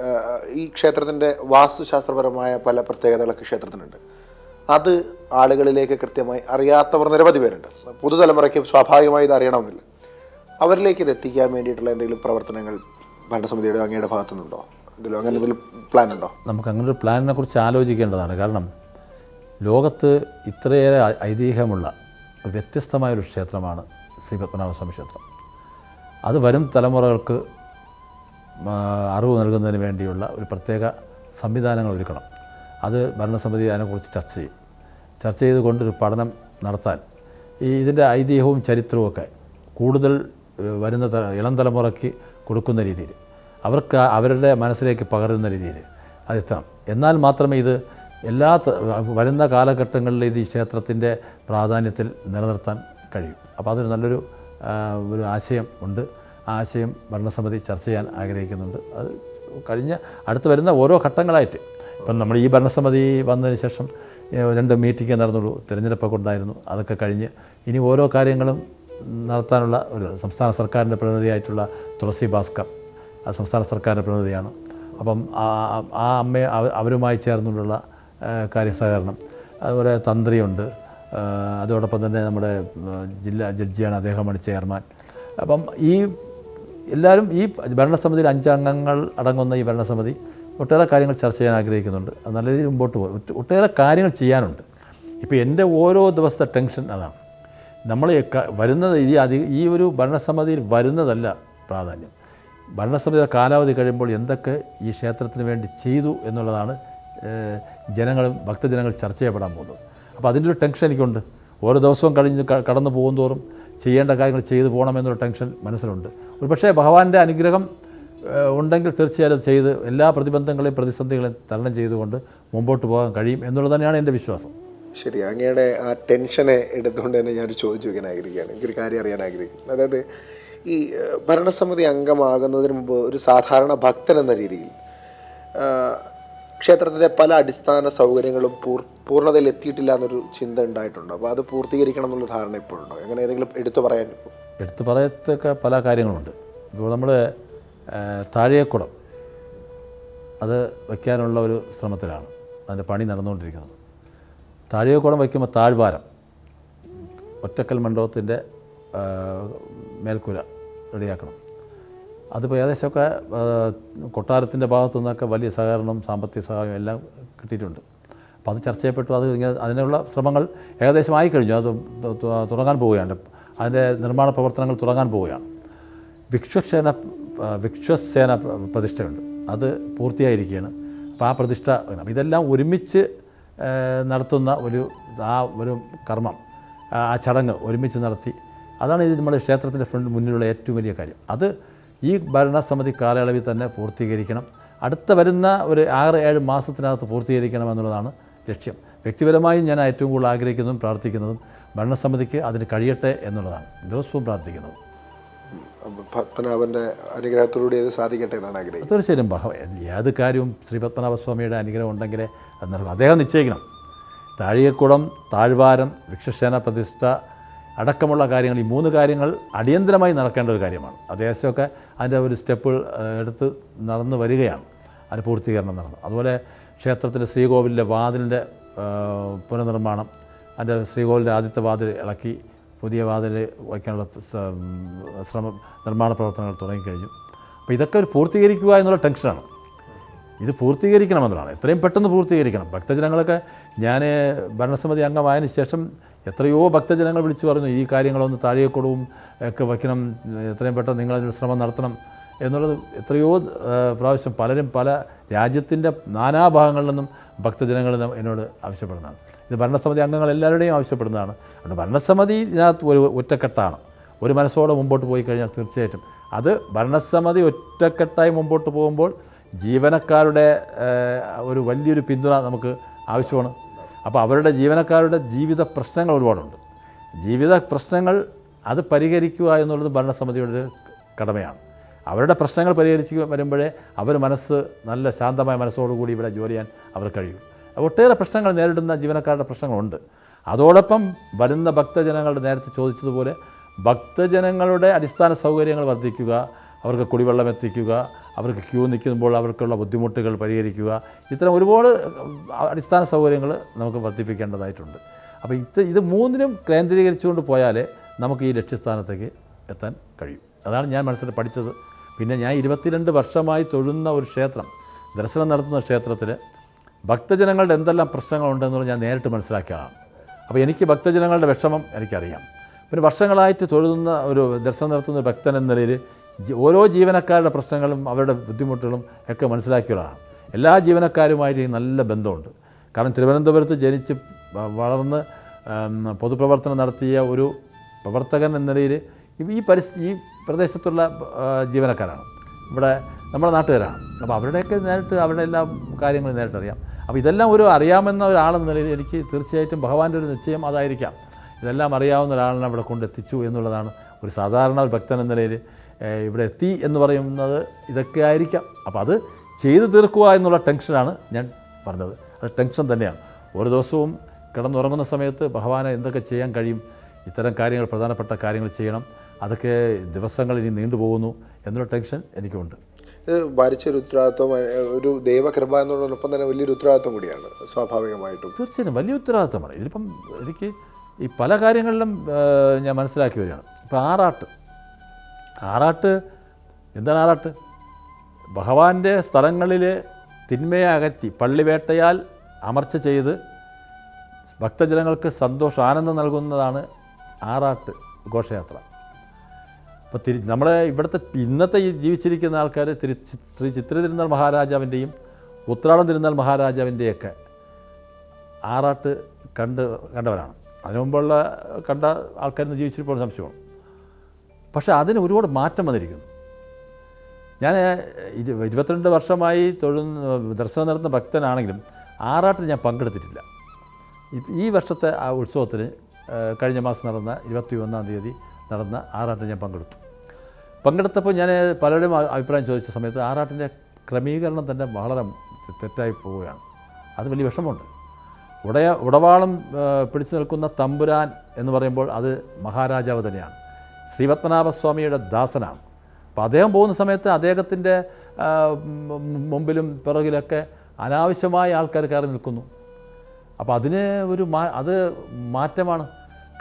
ഈ ക്ഷേത്രത്തിന്റെ വാസ്തുശാസ്ത്രപരമായ പല പ്രത്യേകതകളൊക്കെ ക്ഷേത്രത്തിനുണ്ട്. അത് ആളുകളിലേക്ക് കൃത്യമായി അറിയാത്തവർ നിരവധി പേരുണ്ട്. പുതുതലമുറയ്ക്ക് സ്വാഭാവികമായി ഇത് അറിയണമെന്നില്ല. അവരിലേക്ക് ഇത് എത്തിക്കാൻ വേണ്ടിയിട്ടുള്ള എന്തെങ്കിലും പ്രവർത്തനങ്ങൾ ഭരണസമിതിയുടെ അങ്ങയുടെ ഭാഗത്തുനിന്നുണ്ടോ? ഇതിലോ അങ്ങനെ എന്തെങ്കിലും പ്ലാൻ ഉണ്ടോ? നമുക്ക് അങ്ങനെ ഒരു പ്ലാനിനെ കുറിച്ച് ആലോചിക്കേണ്ടതാണ്. കാരണം ലോകത്ത് ഇത്രയേറെ ഐതിഹ്യമുള്ള വ്യത്യസ്തമായൊരു ക്ഷേത്രമാണ് ശ്രീ പത്മനാഭസ്വാമി ക്ഷേത്രം. അത് വരും തലമുറകൾക്ക് അറിവ് നൽകുന്നതിന് വേണ്ടിയുള്ള ഒരു പ്രത്യേക സംവിധാനങ്ങൾ ഒരുക്കണം. അത് ഭരണസമിതി അതിനെക്കുറിച്ച് ചർച്ച ചെയ്യും. ചർച്ച ചെയ്തുകൊണ്ടൊരു പഠനം നടത്താൻ. ഈ ഇതിന്റെ ഐതിഹ്യവും ചരിത്രവും ഒക്കെ കൂടുതൽ വരുന്ന ഇളം തലമുറയ്ക്ക് കൊടുക്കുന്ന രീതിയിൽ അവർക്ക് അവരുടെ മനസ്സിലേക്ക് പകരുന്ന രീതിയിൽ അത് എത്തണം. എന്നാൽ മാത്രമേ ഇത് എല്ലാ വരുന്ന കാലഘട്ടങ്ങളിൽ ഇത് ഈ ക്ഷേത്രത്തിന്റെ പ്രാധാന്യത്തിൽ നിലനിർത്താൻ കഴിയും. അപ്പോൾ അതൊരു നല്ലൊരു ഒരു ആശയം ഉണ്ട്. ആശയം ഭരണസമിതി ചർച്ച ചെയ്യാൻ ആഗ്രഹിക്കുന്നുണ്ട്. അത് കഴിഞ്ഞ അടുത്ത് വരുന്ന ഓരോ ഘട്ടങ്ങളായിട്ട് ഇപ്പം നമ്മൾ ഈ ഭരണസമിതി വന്നതിന് ശേഷം രണ്ട് മീറ്റിംഗ് നടന്നുള്ളൂ. തിരഞ്ഞെടുപ്പൊക്കെ ഉണ്ടായിരുന്നു. അതൊക്കെ കഴിഞ്ഞ് ഇനി ഓരോ കാര്യങ്ങളും നടത്താനുള്ള ഒരു സംസ്ഥാന സർക്കാരിന്റെ പ്രതിനിധിയായിട്ടുള്ള തുളസി ഭാസ്കർ അത് സംസ്ഥാന സർക്കാരിന്റെ പ്രതിനിധിയാണ്. അപ്പം ആ അമ്മ അമ്മയെ അവരുമായി ചേർന്നുകൊണ്ടുള്ള കാര്യ സഹകരണം അതുപോലെ തന്ത്രിയുണ്ട്. അതോടൊപ്പം തന്നെ നമ്മുടെ ജില്ലാ ജഡ്ജിയാണ് അദ്ദേഹമാണ് ചെയർമാൻ. അപ്പം ഈ എല്ലാവരും ഈ ഭരണസമിതിയിൽ അഞ്ചംഗങ്ങൾ അടങ്ങുന്ന ഈ ഭരണസമിതി ഒട്ടേറെ കാര്യങ്ങൾ ചർച്ച ചെയ്യാൻ ആഗ്രഹിക്കുന്നുണ്ട്. അത് നല്ല രീതിയിൽ മുമ്പോട്ട് പോകും. ഒട്ടേറെ കാര്യങ്ങൾ ചെയ്യാനുണ്ട്. ഇപ്പോൾ എന്റെ ഓരോ ദിവസത്തെ ടെൻഷൻ അതാണ്. നമ്മൾ വരുന്നത് ഈ അധിക ഈ ഒരു ഭരണസമിതിയിൽ വരുന്നതല്ല പ്രാധാന്യം. ഭരണസമിതിയുടെ കാലാവധി കഴിയുമ്പോൾ എന്തൊക്കെ ഈ ക്ഷേത്രത്തിന് വേണ്ടി ചെയ്തു എന്നുള്ളതാണ് ജനങ്ങളും ഭക്തജനങ്ങൾ ചർച്ച ചെയ്യപ്പെടാൻ പോകുന്നത്. അപ്പോൾ അതിന്റെ ഒരു ടെൻഷൻ എനിക്കുണ്ട്. ഓരോ ദിവസവും കഴിഞ്ഞ് കടന്നു കടന്നു പോകുന്തോറും ചെയ്യേണ്ട കാര്യങ്ങൾ ചെയ്തു പോകണമെന്നൊരു ടെൻഷൻ മനസ്സിലുണ്ട്. ഒരു പക്ഷേ ഭഗവാന്റെ അനുഗ്രഹം ഉണ്ടെങ്കിൽ തീർച്ചയായും ചെയ്ത് എല്ലാ പ്രതിബന്ധങ്ങളെയും പ്രതിസന്ധികളെയും തരണം ചെയ്തുകൊണ്ട് മുമ്പോട്ട് പോകാൻ കഴിയും എന്നുള്ളത് തന്നെയാണ് എന്റെ വിശ്വാസം. ശരി അങ്ങയുടെ ആ ടെൻഷനെ എടുത്തുകൊണ്ട് തന്നെ ഞാനൊരു ചോദിച്ചു വയ്ക്കാൻ ആഗ്രഹിക്കുകയാണ്. എനിക്കൊരു കാര്യം അറിയാൻ ആഗ്രഹിക്കുന്നു. അതായത് ഈ ഭരണസമിതി അംഗമാകുന്നതിന് മുമ്പ് ഒരു സാധാരണ ഭക്തൻ എന്ന രീതിയിൽ ക്ഷേത്രത്തിന്റെ പല അടിസ്ഥാന സൗകര്യങ്ങളും പൂർ പൂർണതയിൽ എത്തിയിട്ടില്ല എന്നൊരു ചിന്ത ഉണ്ടായിട്ടുണ്ട്? അപ്പോൾ അത് പൂർത്തീകരിക്കണം എന്നുള്ള ധാരണ ഇപ്പോഴുണ്ടോ? അങ്ങനെ ഏതെങ്കിലും എടുത്തു പറയാൻ എടുത്തു പറയത്തൊക്കെ പല കാര്യങ്ങളുണ്ട്. ഇപ്പോൾ നമ്മൾ താഴേക്കുടം അത് വയ്ക്കാനുള്ള ഒരു ശ്രമത്തിലാണ്. അതിന്റെ പണി നടന്നുകൊണ്ടിരിക്കുന്നത്. താഴേക്കുടം വയ്ക്കുമ്പോൾ താഴ്വാരം ഒറ്റക്കൽ മണ്ഡപത്തിന്റെ മേൽക്കൂര റെഡിയാക്കണം. അതിപ്പോൾ ഏകദേശമൊക്കെ കൊട്ടാരത്തിന്റെ ഭാഗത്തു നിന്നൊക്കെ വലിയ സഹകരണം സാമ്പത്തിക സഹായം എല്ലാം കിട്ടിയിട്ടുണ്ട്. അപ്പോൾ അത് ചർച്ച ചെയ്യപ്പെട്ടു. അത് അതിനുള്ള ശ്രമങ്ങൾ ഏകദേശം ആയിക്കഴിഞ്ഞു അത് തുടങ്ങാൻ പോവുകയാണ്. അതിന്റെ നിർമ്മാണ പ്രവർത്തനങ്ങൾ തുടങ്ങാൻ പോവുകയാണ്. വിശ്വസേന ആ, പ്രതിഷ്ഠയുണ്ട്. അത് പൂർത്തിയായിരിക്കുകയാണ്. അപ്പോൾ ആ പ്രതിഷ്ഠ ഇതെല്ലാം ഒരുമിച്ച് നടത്തുന്ന ഒരു ആ ഒരു കർമ്മം ആ ചടങ്ങ് ഒരുമിച്ച് നടത്തി അതാണ് ഇത് നമ്മുടെ ക്ഷേത്രത്തിന്റെ ഫ്രണ്ട് മുന്നിലുള്ള ഏറ്റവും വലിയ കാര്യം. അത് ഈ ഭരണസമിതി കാലയളവിൽ തന്നെ പൂർത്തീകരിക്കണം. അടുത്ത വരുന്ന ഒരു ആറ് ഏഴ് മാസത്തിനകത്ത് പൂർത്തീകരിക്കണം എന്നുള്ളതാണ് ലക്ഷ്യം. വ്യക്തിപരമായും ഞാൻ ഏറ്റവും കൂടുതൽ ആഗ്രഹിക്കുന്നതും പ്രാർത്ഥിക്കുന്നതും ഭരണസമിതിക്ക് അതിന് കഴിയട്ടെ എന്നുള്ളതാണ്. ദിവസവും പ്രാർത്ഥിക്കുന്നത് പത്മനാഭന്റെ അനുഗ്രഹത്തോടുകൂടി അത് സാധിക്കട്ടെ എന്നാണ് ആഗ്രഹം തീർച്ചയായും ഏത് കാര്യവും ശ്രീ പത്മനാഭസ്വാമിയുടെ അനുഗ്രഹം ഉണ്ടെങ്കിലേ അത് അദ്ദേഹം നിശ്ചയിക്കണം. താഴികക്കുളം താഴ്വാരം വൃക്ഷസേന പ്രതിഷ്ഠ അടക്കമുള്ള കാര്യങ്ങൾ ഈ മൂന്ന് കാര്യങ്ങൾ അടിയന്തരമായി നടക്കേണ്ട ഒരു കാര്യമാണ്. അദ്ദേഹത്തെയൊക്കെ അതിന്റെ ഒരു സ്റ്റെപ്പ് എടുത്ത് നടന്നു വരികയാണ്. അതിന് പൂർത്തീകരണം നടന്നു. അതുപോലെ ക്ഷേത്രത്തിലെ ശ്രീകോവിലിന്റെ വാതിലിന്റെ പുനർനിർമ്മാണം അതിന്റെ ശ്രീകോവിലിന്റെ ആദ്യത്തെ വാതിൽ ഇളക്കി പുതിയ വാതിൽ വയ്ക്കാനുള്ള ശ്രമം നിർമ്മാണ പ്രവർത്തനങ്ങൾ തുടങ്ങിക്കഴിഞ്ഞു. അപ്പോൾ ഇതൊക്കെ ഒരു പൂർത്തീകരിക്കുക എന്നുള്ള ടെൻഷനാണ്. ഇത് പൂർത്തീകരിക്കണമെന്നുള്ളതാണ്. എത്രയും പെട്ടെന്ന് പൂർത്തീകരിക്കണം. ഭക്തജനങ്ങളൊക്കെ ഞാൻ ഭരണസമിതി അംഗമായതിനു ശേഷം എത്രയോ ഭക്തജനങ്ങൾ വിളിച്ചു പറഞ്ഞു ഈ കാര്യങ്ങളൊന്ന് താഴേക്കൊടുവും ഒക്കെ വയ്ക്കണം എത്രയും പെട്ടെന്ന് നിങ്ങളതിന് ശ്രമം നടത്തണം. എന്നുള്ളത് എത്രയോ പ്രാവശ്യം പലരും പല രാജ്യത്തിന്റെ നാനാഭാഗങ്ങളിൽ നിന്നും ഭക്തജനങ്ങൾ എന്നോട് ആവശ്യപ്പെടുന്നതാണ്. ഇത് ഭരണസമിതി അംഗങ്ങൾ എല്ലാവരുടെയും ആവശ്യപ്പെടുന്നതാണ്. അതുകൊണ്ട് ഭരണസമിതി ഇതിനകത്ത് ഒരു ഒറ്റക്കെട്ടാണ്. ഒരു മനസ്സോടെ മുമ്പോട്ട് പോയി കഴിഞ്ഞാൽ തീർച്ചയായിട്ടും. അത് ഭരണസമിതി ഒറ്റക്കെട്ടായി മുമ്പോട്ട് പോകുമ്പോൾ ജീവനക്കാരുടെ ഒരു വലിയൊരു പിന്തുണ നമുക്ക് ആവശ്യമാണ്. അപ്പോൾ അവരുടെ ജീവനക്കാരുടെ ജീവിത പ്രശ്നങ്ങൾ ഒരുപാടുണ്ട്. ജീവിത പ്രശ്നങ്ങൾ അത് പരിഹരിക്കുക എന്നുള്ളത് ഭരണസമിതിയുടെ ഒരു കടമയാണ്. അവരുടെ പ്രശ്നങ്ങൾ പരിഹരിച്ച് വരുമ്പോഴേ അവർ മനസ്സ് നല്ല ശാന്തമായ മനസ്സോടുകൂടി ഇവിടെ ജോലി ചെയ്യാൻ അവർ കഴിയും. ഒട്ടേറെ പ്രശ്നങ്ങൾ നേരിടുന്ന ജീവനക്കാരുടെ പ്രശ്നങ്ങളുണ്ട്. അതോടൊപ്പം വരുന്ന ഭക്തജനങ്ങളുടെ നേരത്തെ ചോദിച്ചതുപോലെ ഭക്തജനങ്ങളുടെ അടിസ്ഥാന സൗകര്യങ്ങൾ വർദ്ധിക്കുക അവർക്ക് കുടിവെള്ളം എത്തിക്കുക അവർക്ക് ക്യൂ നിൽക്കുമ്പോൾ അവർക്കുള്ള ബുദ്ധിമുട്ടുകൾ പരിഹരിക്കുക. ഇത്തരം ഒരുപാട് അടിസ്ഥാന സൗകര്യങ്ങൾ നമുക്ക് വർദ്ധിപ്പിക്കേണ്ടതായിട്ടുണ്ട്. അപ്പോൾ ഇത് ഇത് മൂന്നിനും കേന്ദ്രീകരിച്ചുകൊണ്ട് പോയാലേ നമുക്ക് ഈ ലക്ഷ്യസ്ഥാനത്തേക്ക് എത്താൻ കഴിയും. അതാണ് ഞാൻ മനസ്സിൽ പഠിച്ചത്. പിന്നെ ഞാൻ ഇരുപത്തിരണ്ട് വർഷമായി തൊഴുന്ന ഒരു ക്ഷേത്രം ദർശനം നടത്തുന്ന ക്ഷേത്രത്തിൽ ഭക്തജനങ്ങളുടെ എന്തെല്ലാം പ്രശ്നങ്ങളുണ്ടെന്നുള്ളത് ഞാൻ നേരിട്ട് മനസ്സിലാക്കിയതാണ്. അപ്പോൾ എനിക്ക് ഭക്തജനങ്ങളുടെ വിഷമം എനിക്കറിയാം. പിന്നെ വർഷങ്ങളായിട്ട് തൊഴുതുന്ന ഒരു ദർശനം നടത്തുന്ന ഭക്തൻ എന്ന നിലയിൽ ഓരോ ജീവനക്കാരുടെ പ്രശ്നങ്ങളും അവരുടെ ബുദ്ധിമുട്ടുകളും ഒക്കെ മനസ്സിലാക്കിയതാണ് എല്ലാ ജീവനക്കാരുമായിട്ട് നല്ല ബന്ധമുണ്ട്. കാരണം തിരുവനന്തപുരത്ത് ജനിച്ച് വളർന്ന് പൊതുപ്രവർത്തനം നടത്തിയ ഒരു പ്രവർത്തകൻ എന്ന നിലയിൽ ഈ പരിസ്ഥിതി ഈ പ്രദേശത്തുള്ള ജീവനക്കാരാണ്. ഇവിടെ നമ്മുടെ നാട്ടുകാരാണ്. അപ്പോൾ അവരുടെയൊക്കെ നേരിട്ട് അവരുടെ എല്ലാ കാര്യങ്ങളും നേരിട്ടറിയാം അപ്പോൾ ഇതെല്ലാം ഒരു അറിയാമെന്ന ഒരാളെന്ന നിലയിൽ എനിക്ക് തീർച്ചയായിട്ടും ഭഗവാന്റെ ഒരു നിശ്ചയം അതായിരിക്കാം. ഇതെല്ലാം അറിയാവുന്ന ഒരാളിനെ അവിടെ കൊണ്ടെത്തിച്ചു എന്നുള്ളതാണ് ഒരു സാധാരണ ഭക്തൻ എന്ന നിലയിൽ ഇവിടെ എത്തി എന്ന് പറയുന്നത് ഇതൊക്കെ ആയിരിക്കാം. അപ്പോൾ അത് ചെയ്തു തീർക്കുക എന്നുള്ള ടെൻഷനാണ് ഞാൻ പറഞ്ഞത്. അത് ടെൻഷൻ തന്നെയാണ്. ഒരു ദിവസവും കിടന്നുറങ്ങുന്ന സമയത്ത് ഭഗവാനെ എന്തൊക്കെ ചെയ്യാൻ കഴിയും? ഇത്തരം കാര്യങ്ങൾ പ്രധാനപ്പെട്ട കാര്യങ്ങൾ ചെയ്യണം. അതൊക്കെ ദിവസങ്ങൾ ഇനി നീണ്ടുപോകുന്നു എന്നുള്ള ടെൻഷൻ എനിക്കുണ്ട്. ഇത് ഭരിച്ച ഒരു ഉത്തരവാദിത്വം ഒരു ദൈവകൃപ എന്നതിനൊപ്പം തന്നെ വലിയൊരു ഉത്തരവാദിത്വം കൂടിയാണ് സ്വാഭാവികമായിട്ടും. തീർച്ചയായും വലിയ ഉത്തരവാദിത്വമാണ്. ഇതിപ്പം എനിക്ക് ഈ പല കാര്യങ്ങളിലും ഞാൻ മനസ്സിലാക്കി വരികയാണ്. ഇപ്പം ആറാട്ട്. ആറാട്ട്. എന്താണ് ആറാട്ട്? ഭഗവാന്റെ സ്ഥലങ്ങളിൽ തിന്മയെ അകറ്റി പള്ളിവേട്ടയാൽ അമർച്ച ചെയ്ത് ഭക്തജനങ്ങൾക്ക് സന്തോഷം ആനന്ദം നൽകുന്നതാണ് ആറാട്ട് ഘോഷയാത്ര. അപ്പോൾ തിരി നമ്മളെ ഇവിടുത്തെ ഇന്നത്തെ ജീവിച്ചിരിക്കുന്ന ആൾക്കാർ തിരു ശ്രീ ചിത്ര തിരുനാൾ മഹാരാജാവിന്റെയും ഉത്രാടം തിരുനാൾ മഹാരാജാവിന്റെയൊക്കെ ആറാട്ട് കണ്ട് കണ്ടവരാണ്. അതിനു മുമ്പുള്ള കണ്ട ആൾക്കാരിന്ന് ജീവിച്ചിരിപ്പോൾ സംശയമാണ് പക്ഷേ അതിന് ഒരുപാട് മാറ്റം വന്നിരിക്കുന്നു. ഞാൻ ഇരുപത്തിരണ്ട് വർഷമായി തൊഴുന്ന ദർശനം നടത്തുന്ന ഭക്തനാണെങ്കിലും ആറാട്ടിൽ ഞാൻ പങ്കെടുത്തിട്ടില്ല. ഈ- വർഷത്തെ ആ ഉത്സവത്തിന് കഴിഞ്ഞ മാസം നടന്ന ഇരുപത്തി ഒന്നാം തീയതി നടന്ന ആറാട്ടിൽ ഞാൻ പങ്കെടുത്തു. പങ്കെടുത്തപ്പോൾ ഞാൻ പലരുടെയും അഭിപ്രായം ചോദിച്ച സമയത്ത് ആറാട്ടിന്റെ ക്രമീകരണം തന്നെ വളരെ തെറ്റായി പോവുകയാണ്. അത് വലിയ വിഷമമുണ്ട്. ഉടയ ഉടവാളം പിടിച്ചു നിൽക്കുന്ന തമ്പുരാൻ എന്ന് പറയുമ്പോൾ അത് മഹാരാജാവ് തന്നെയാണ്. ശ്രീപത്മനാഭസ്വാമിയുടെ ദാസനാണ്. അപ്പോൾ അദ്ദേഹം പോകുന്ന സമയത്ത് അദ്ദേഹത്തിന്റെ മുമ്പിലും പിറകിലൊക്കെ അനാവശ്യമായ ആൾക്കാർ കയറി നിൽക്കുന്നു. അപ്പോൾ അതിന് ഒരു മാ അത് മാറ്റമാണ്.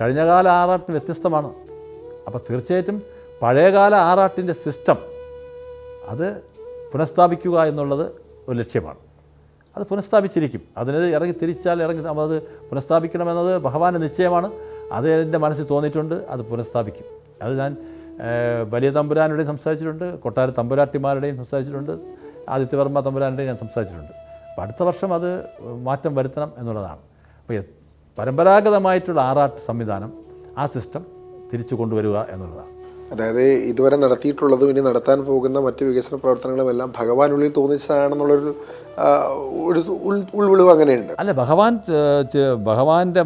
കഴിഞ്ഞകാല ആറാട്ടിന് വ്യത്യസ്തമാണ്. അപ്പോൾ തീർച്ചയായിട്ടും പഴയകാല ആറാട്ടിന്റെ സിസ്റ്റം അത് പുനഃസ്ഥാപിക്കുക എന്നുള്ളത് ഒരു ലക്ഷ്യമാണ്. അത് പുനഃസ്ഥാപിച്ചിരിക്കും. അതിന് ഇറങ്ങി തിരിച്ചാൽ ഇറങ്ങി അത് പുനഃസ്ഥാപിക്കണമെന്നത് ഭഗവാന്റെ നിശ്ചയമാണ്. അത് എന്റെ മനസ്സിൽ തോന്നിയിട്ടുണ്ട് അത് പുനഃസ്ഥാപിക്കും. അത് ഞാൻ വലിയ തമ്പുരാനുടെയും സംസാരിച്ചിട്ടുണ്ട് കൊട്ടാര തമ്പുരാട്ടിമാരുടെയും സംസാരിച്ചിട്ടുണ്ട് ആദിത്യവർമ്മ തമ്പുരാനുടെയും ഞാൻ സംസാരിച്ചിട്ടുണ്ട്. അപ്പോൾ അടുത്ത വർഷം അത് മാറ്റം വരുത്തണം എന്നുള്ളതാണ്. അപ്പോൾ പരമ്പരാഗതമായിട്ടുള്ള ആറാട്ട് സംവിധാനം ആ സിസ്റ്റം തിരിച്ചു കൊണ്ടുവരിക എന്നുള്ളതാണ്. അതായത് ഇതുവരെ നടത്തിയിട്ടുള്ളതും ഇനി നടത്താൻ പോകുന്ന മറ്റ് വികസന പ്രവർത്തനങ്ങളുമെല്ലാം ഭഗവാനുള്ളിൽ തോന്നിച്ചതാണെന്നുള്ളൊരു ഒരു ഉൾ- ഉൾവിളിവ് അങ്ങനെയുണ്ട്. അല്ല ഭഗവാൻ ഭഗവാന്റെ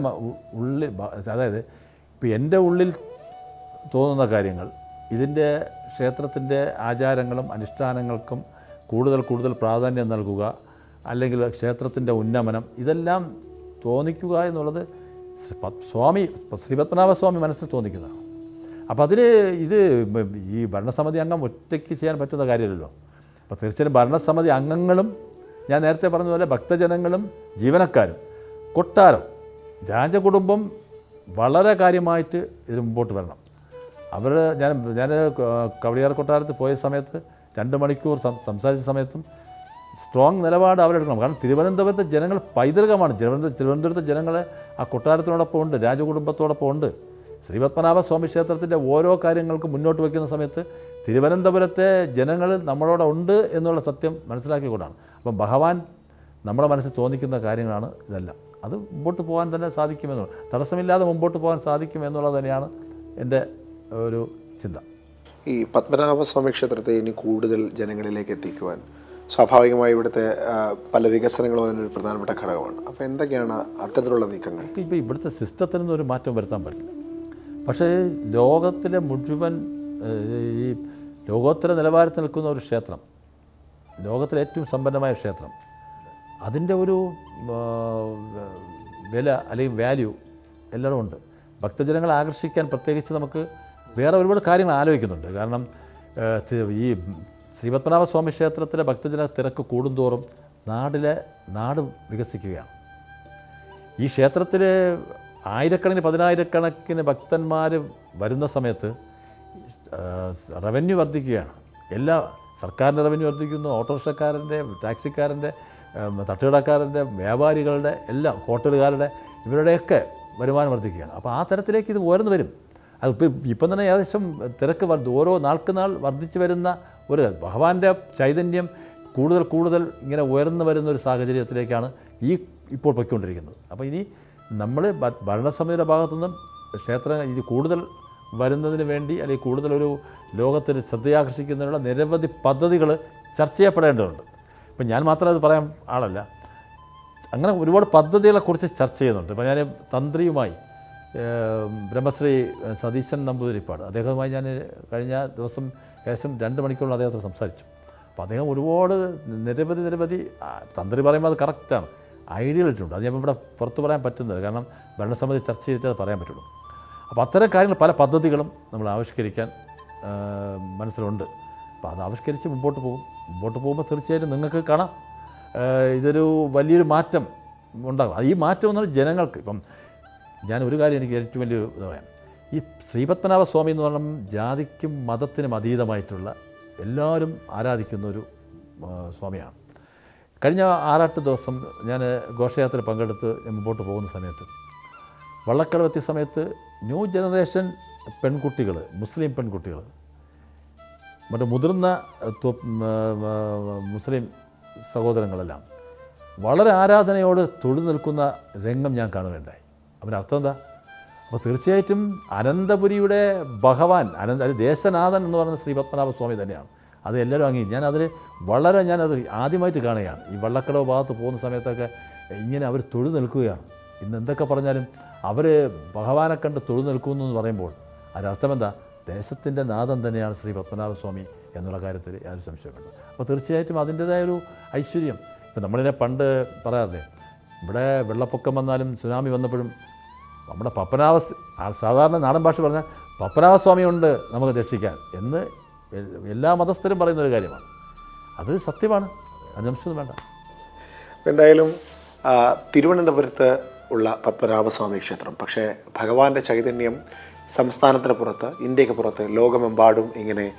ഉള്ളിൽ അതായത് ഇപ്പം എന്റെ ഉള്ളിൽ തോന്നുന്ന കാര്യങ്ങൾ. ഇതിന്റെ ക്ഷേത്രത്തിന്റെ ആചാരങ്ങളും അനുഷ്ഠാനങ്ങൾക്കും കൂടുതൽ കൂടുതൽ പ്രാധാന്യം നൽകുക അല്ലെങ്കിൽ ക്ഷേത്രത്തിന്റെ ഉന്നമനം ഇതെല്ലാം തോന്നിക്കുക എന്നുള്ളത് സ്വാമി ശ്രീപത്മനാഭസ്വാമി മനസ്സിൽ തോന്നിക്കുന്നതാണ്. അപ്പോൾ അതിന് ഇത് ഈ ഭരണസമിതി അംഗം ഒറ്റയ്ക്ക് ചെയ്യാൻ പറ്റുന്ന കാര്യമല്ലല്ലോ. അപ്പോൾ തീർച്ചയായും ഭരണസമിതി അംഗങ്ങളും ഞാൻ നേരത്തെ പറഞ്ഞതുപോലെ പോലെ ഭക്തജനങ്ങളും ജീവനക്കാരും കൊട്ടാരം രാജകുടുംബം വളരെ കാര്യമായിട്ട് ഇതിന് മുമ്പോട്ട് വരണം. അവർ ഞാൻ ഞാൻ കവടിയാർ കൊട്ടാരത്ത് പോയ സമയത്ത് രണ്ട് മണിക്കൂർ സംസാരിച്ച സമയത്തും സ്ട്രോങ് നിലപാട് അവരെടുക്കണം. കാരണം തിരുവനന്തപുരത്തെ ജനങ്ങൾ പൈതൃകമാണ്. തിരുവനന്തപുരം തിരുവനന്തപുരത്തെ ജനങ്ങൾ ആ കൊട്ടാരത്തിനോടൊപ്പം ഉണ്ട്. രാജകുടുംബത്തോടൊപ്പം ഉണ്ട്. ശ്രീപത്മനാഭ സ്വാമി ക്ഷേത്രത്തിന്റെ ഓരോ കാര്യങ്ങൾക്കും മുന്നോട്ട് വയ്ക്കുന്ന സമയത്ത് തിരുവനന്തപുരത്തെ ജനങ്ങൾ നമ്മളോട് ഉണ്ട് എന്നുള്ള സത്യം മനസ്സിലാക്കിക്കൊണ്ടാണ്. അപ്പം ഭഗവാൻ നമ്മുടെ മനസ്സിൽ തോന്നിക്കുന്ന കാര്യങ്ങളാണ് ഇതെല്ലാം. അത് മുമ്പോട്ട് പോകാൻ തന്നെ സാധിക്കുമെന്നുള്ളത് തടസ്സമില്ലാതെ മുമ്പോട്ട് പോകാൻ സാധിക്കുമെന്നുള്ളത് തന്നെയാണ് എന്റെ ഒരു ചിന്ത. ഈ പത്മനാഭസ്വാമി ക്ഷേത്രത്തെ ഇനി കൂടുതൽ ജനങ്ങളിലേക്ക് എത്തിക്കുവാൻ സ്വാഭാവികമായി ഇവിടുത്തെ പല വികസനങ്ങളും അതിനൊരു പ്രധാനപ്പെട്ട ഘടകമാണ്. അപ്പോൾ എന്തൊക്കെയാണ് അത്തരത്തിലുള്ള നീക്കങ്ങൾ? ഇപ്പോൾ ഇവിടുത്തെ സിസ്റ്റത്തിനൊന്നും ഒരു മാറ്റം വരുത്താൻ പറ്റില്ല. പക്ഷേ ലോകത്തിലെ മുഴുവൻ ഈ ലോകോത്തര നിലവാരത്തിൽ നിൽക്കുന്ന ഒരു ക്ഷേത്രം ലോകത്തിലെ ഏറ്റവും സമ്പന്നമായ ക്ഷേത്രം അതിന്റെ ഒരു വില അല്ലെങ്കിൽ വാല്യൂ എല്ലാവരും ഉണ്ട്. ഭക്തജനങ്ങളെ ആകർഷിക്കാൻ പ്രത്യേകിച്ച് നമുക്ക് വേറെ ഒരുപാട് കാര്യങ്ങൾ ആലോചിക്കുന്നുണ്ട്. കാരണം ഈ ശ്രീപത്മനാഭ സ്വാമി ക്ഷേത്രത്തിലെ ഭക്തജന തിരക്ക് കൂടുന്തോറും നാടിലെ നാട് വികസിക്കുകയാണ്. ഈ ക്ഷേത്രത്തിൽ ആയിരക്കണക്കിന് പതിനായിരക്കണക്കിന് ഭക്തന്മാർ വരുന്ന സമയത്ത് റവന്യൂ വർദ്ധിക്കുകയാണ്. എല്ലാ സർക്കാരിന്റെ റവന്യൂ വർദ്ധിക്കുന്നു ഓട്ടോറിക്ഷക്കാരന്റെ ടാക്സിക്കാരന്റെ തട്ടുകടക്കാരന്റെ വ്യാപാരികളുടെ എല്ലാം ഹോട്ടലുകാരുടെ ഇവരുടെയൊക്കെ വരുമാനം വർദ്ധിക്കുകയാണ്. അപ്പോൾ ആ തരത്തിലേക്ക് ഇത് ഉയർന്നു വരും. അത് ഇപ്പം തന്നെ ഏകദേശം തിരക്ക് വർദ്ധ ഓരോ നാൾക്ക് നാൾ വർദ്ധിച്ചു വരുന്ന ഒരു ഭഗവാന്റെ ചൈതന്യം കൂടുതൽ കൂടുതൽ ഇങ്ങനെ ഉയർന്നു വരുന്ന ഒരു സാഹചര്യത്തിലേക്കാണ് ഈ ഇപ്പോൾ പൊയ്ക്കൊണ്ടിരിക്കുന്നത്. അപ്പോൾ ഇനി നമ്മൾ ഭരണസമിതിയുടെ ഭാഗത്തുനിന്നും ക്ഷേത്രം ഇത് കൂടുതൽ വരുന്നതിന് വേണ്ടി അല്ലെങ്കിൽ കൂടുതലൊരു ലോകത്തിൽ ശ്രദ്ധയാകർഷിക്കുന്നതിനുള്ള നിരവധി പദ്ധതികൾ ചർച്ച ചെയ്യപ്പെടേണ്ടതുണ്ട്. ഇപ്പം ഞാൻ മാത്രം അത് പറയാൻ ആളല്ല. അങ്ങനെ ഒരുപാട് പദ്ധതികളെക്കുറിച്ച് ചർച്ച ചെയ്യുന്നുണ്ട്. ഇപ്പം ഞാൻ തന്ത്രിയുമായി ബ്രഹ്മശ്രീ സതീശൻ നമ്പൂതിരിപ്പാട്. അദ്ദേഹവുമായി ഞാൻ കഴിഞ്ഞ ദിവസം ഏകദേശം രണ്ട് മണിക്കൂറിൽ അദ്ദേഹത്തോട് സംസാരിച്ചു. അപ്പോൾ അദ്ദേഹം ഒരുപാട് നിരവധി നിരവധി തന്ത്രി പറയുമ്പോൾ അത് കറക്റ്റാണ്. ഐഡിയകൾ ഇട്ടിട്ടുണ്ട്. അത് ഞാൻ ഇവിടെ പുറത്ത് പറയാൻ പറ്റുന്നത്. കാരണം ഭരണസമിതി ചർച്ച ചെയ്തിട്ട് അത് പറയാൻ പറ്റുള്ളൂ. അപ്പോൾ അത്തരം കാര്യങ്ങൾ പല പദ്ധതികളും നമ്മൾ ആവിഷ്കരിക്കാൻ മനസ്സിലുണ്ട്. അപ്പോൾ അത് ആവിഷ്കരിച്ച് മുമ്പോട്ട് പോകും. മുമ്പോട്ട് പോകുമ്പോൾ തീർച്ചയായിട്ടും നിങ്ങൾക്ക് കാണാം. ഇതൊരു വലിയൊരു മാറ്റം ഉണ്ടാകും. ഈ മാറ്റം എന്ന് പറഞ്ഞാൽ ജനങ്ങൾക്ക് ഇപ്പം ഞാൻ ഒരു കാര്യം എനിക്ക് ഏറ്റവും വലിയ ഇത് പറയാം ഈ ശ്രീപത്മനാഭ സ്വാമി എന്ന് പറഞ്ഞാൽ ജാതിക്കും മതത്തിനും അതീതമായിട്ടുള്ള എല്ലാവരും ആരാധിക്കുന്ന ഒരു സ്വാമിയാണ്. കഴിഞ്ഞ ആറാട്ട് ദിവസം ഞാൻ ഘോഷയാത്ര പങ്കെടുത്ത് മുമ്പോട്ട് പോകുന്ന സമയത്ത് വള്ളക്കടവെത്തിയ സമയത്ത് ന്യൂ ജനറേഷൻ പെൺകുട്ടികൾ മുസ്ലിം പെൺകുട്ടികൾ മറ്റേ മുതിർന്ന മുസ്ലിം സഹോദരങ്ങളെല്ലാം വളരെ ആരാധനയോട് തൊഴിൽ നിൽക്കുന്ന രംഗം ഞാൻ കാണുകയുണ്ടായി. അതിന്റെ അർത്ഥം എന്താ? അപ്പോൾ തീർച്ചയായിട്ടും അനന്തപുരിയുടെ ഭഗവാൻ അനന്ത അത് ദേശനാഥൻ എന്ന് പറയുന്ന ശ്രീ പത്മനാഭ സ്വാമി തന്നെയാണ്. അത് എല്ലാവരും അങ്ങനെ ഞാനതിൽ വളരെ ഞാനത് ആദ്യമായിട്ട് കാണുകയാണ്. ഈ വള്ളക്കടവ് ഭാഗത്ത് പോകുന്ന സമയത്തൊക്കെ ഇങ്ങനെ അവർ തൊഴു നിൽക്കുകയാണ്. ഇന്ന് എന്തൊക്കെ പറഞ്ഞാലും അവർ ഭഗവാനെ കണ്ട് തൊഴു നിൽക്കുന്നു എന്ന് പറയുമ്പോൾ അതിനർത്ഥം എന്താ? ദേശത്തിന്റെ നാഥൻ തന്നെയാണ് ശ്രീ പത്മനാഭ സ്വാമി എന്നുള്ള കാര്യത്തിൽ യാതൊരു സംശയമുണ്ട് അപ്പോൾ തീർച്ചയായിട്ടും അതിന്റേതായ ഒരു ഐശ്വര്യം. ഇപ്പം നമ്മളിനെ പണ്ട് പറയാറില്ലേ? ഇവിടെ വെള്ളപ്പൊക്കം വന്നാലും സുനാമി വന്നപ്പോഴും നമ്മുടെ പപ്പനാഭ ആ സാധാരണ നാടൻ ഭാഷ പറഞ്ഞാൽ പപ്പനാഭസ്വാമി ഉണ്ട് നമുക്ക് രക്ഷിക്കാൻ എന്ന് എല്ലാ മതസ്ഥരും പറയുന്ന ഒരു കാര്യമാണ്. അത് സത്യമാണ്. അത് വേണ്ട. എന്തായാലും തിരുവനന്തപുരത്ത് ഉള്ള പത്മനാഭസ്വാമി ക്ഷേത്രം പക്ഷേ ഭഗവാന്റെ ചൈതന്യം സംസ്ഥാനത്തിന് പുറത്ത് ഇന്ത്യയ്ക്ക് പുറത്ത് ലോകമെമ്പാടും ഇങ്ങനെ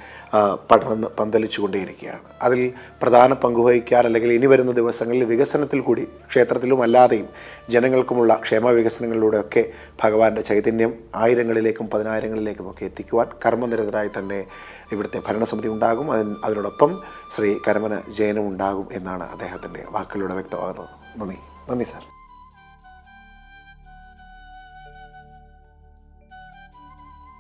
പടർന്ന് പന്തലിച്ചുകൊണ്ടേയിരിക്കുകയാണ്. അതിൽ പ്രധാന പങ്കുവഹിക്കാൻ അല്ലെങ്കിൽ ഇനി വരുന്ന ദിവസങ്ങളിൽ വികസനത്തിൽ കൂടി ക്ഷേത്രത്തിലും അല്ലാതെയും ജനങ്ങൾക്കുമുള്ള ക്ഷേമ വികസനങ്ങളിലൂടെയൊക്കെ ഭഗവാന്റെ ചൈതന്യം ആയിരങ്ങളിലേക്കും പതിനായിരങ്ങളിലേക്കും ഒക്കെ എത്തിക്കുവാൻ കർമ്മനിരതരായി തന്നെ ഇവിടുത്തെ ഭരണസമിതി ഉണ്ടാകും. അതിന് അതിനോടൊപ്പം ശ്രീ കരമന ജയനും ഉണ്ടാകും എന്നാണ് അദ്ദേഹത്തിന്റെ വാക്കുകളിലൂടെ വ്യക്തമാകുന്നത്. നന്ദി. നന്ദി സാർ.